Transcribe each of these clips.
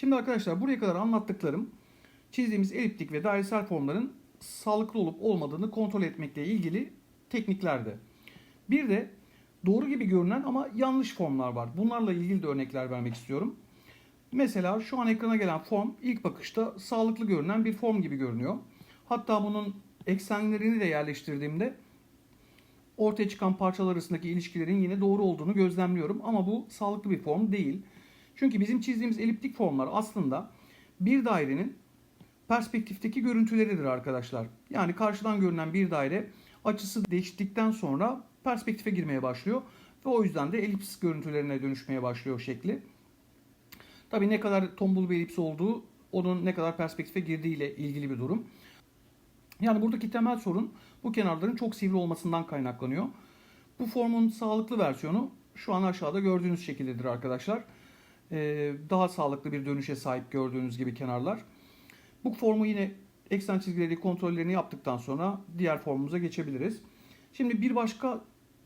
Şimdi arkadaşlar buraya kadar anlattıklarım çizdiğimiz eliptik ve dairesel formların sağlıklı olup olmadığını kontrol etmekle ilgili tekniklerdi. Bir de doğru gibi görünen ama yanlış formlar var. Bunlarla ilgili de örnekler vermek istiyorum. Mesela şu an ekrana gelen form ilk bakışta sağlıklı görünen bir form gibi görünüyor. Hatta bunun eksenlerini de yerleştirdiğimde ortaya çıkan parçalar arasındaki ilişkilerin yine doğru olduğunu gözlemliyorum. Ama bu sağlıklı bir form değil. Çünkü bizim çizdiğimiz eliptik formlar aslında bir dairenin perspektifteki görüntüleridir arkadaşlar. Yani karşıdan görünen bir daire açısı değiştikten sonra perspektife girmeye başlıyor. Ve o yüzden de elips görüntülerine dönüşmeye başlıyor şekli. Tabii ne kadar tombul bir elips olduğu onun ne kadar perspektife girdiğiyle ilgili bir durum. Yani buradaki temel sorun bu kenarların çok sivri olmasından kaynaklanıyor. Bu formun sağlıklı versiyonu şu an aşağıda gördüğünüz şekildedir arkadaşlar. Ee, daha sağlıklı bir dönüşe sahip gördüğünüz gibi kenarlar. Bu formu yine eksen çizgileri kontrollerini yaptıktan sonra diğer formumuza geçebiliriz. Şimdi bir başka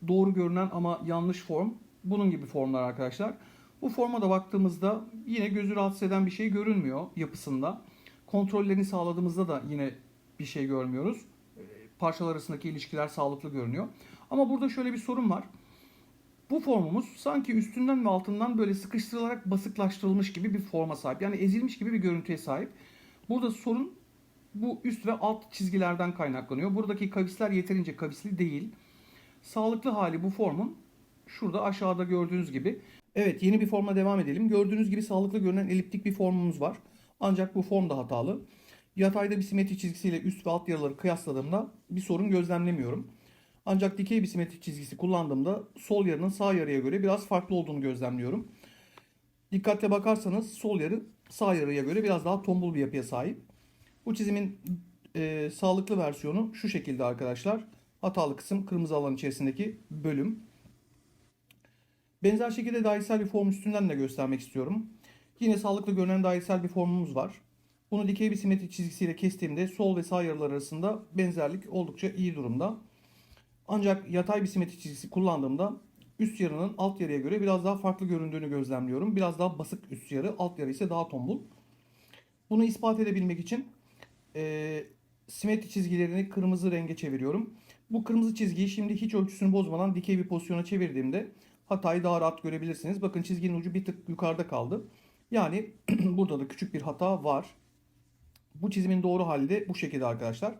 doğru görünen ama yanlış form bunun gibi formlar arkadaşlar. Bu forma da baktığımızda yine gözü rahatsız eden bir şey görünmüyor yapısında. Kontrollerini sağladığımızda da yine bir şey görmüyoruz. Ee, Parçalar arasındaki ilişkiler sağlıklı görünüyor. Ama burada şöyle bir sorun var. Bu formumuz sanki üstünden ve altından böyle sıkıştırılarak basıklaştırılmış gibi bir forma sahip. Yani ezilmiş gibi bir görüntüye sahip. Burada sorun bu üst ve alt çizgilerden kaynaklanıyor. Buradaki kavisler yeterince kavisli değil. Sağlıklı hali bu formun şurada aşağıda gördüğünüz gibi. Evet yeni bir forma devam edelim. Gördüğünüz gibi sağlıklı görünen eliptik bir formumuz var. Ancak bu form da hatalı. Yatayda bir simetri çizgisiyle üst ve alt yarıları kıyasladığımda bir sorun gözlemlemiyorum. Ancak dikey bir simetri çizgisi kullandığımda sol yarının sağ yarıya göre biraz farklı olduğunu gözlemliyorum. Dikkatle bakarsanız sol yarı sağ yarıya göre biraz daha tombul bir yapıya sahip. Bu çizimin e, sağlıklı versiyonu şu şekilde arkadaşlar. Hatalı kısım kırmızı alan içerisindeki bölüm. Benzer şekilde dairesel bir form üstünden de göstermek istiyorum. Yine sağlıklı görünen dairesel bir formumuz var. Bunu dikey bir simetri çizgisiyle kestiğimde sol ve sağ yarılar arasında benzerlik oldukça iyi durumda. Ancak yatay bir simetri çizgisi kullandığımda üst yarının alt yarıya göre biraz daha farklı göründüğünü gözlemliyorum. Biraz daha basık üst yarı, alt yarı ise daha tombul. Bunu ispat edebilmek için e, simetri çizgilerini kırmızı renge çeviriyorum. Bu kırmızı çizgiyi şimdi hiç ölçüsünü bozmadan dikey bir pozisyona çevirdiğimde hatayı daha rahat görebilirsiniz. Bakın çizginin ucu bir tık yukarıda kaldı. Yani burada da küçük bir hata var. Bu çizimin doğru hali de bu şekilde arkadaşlar.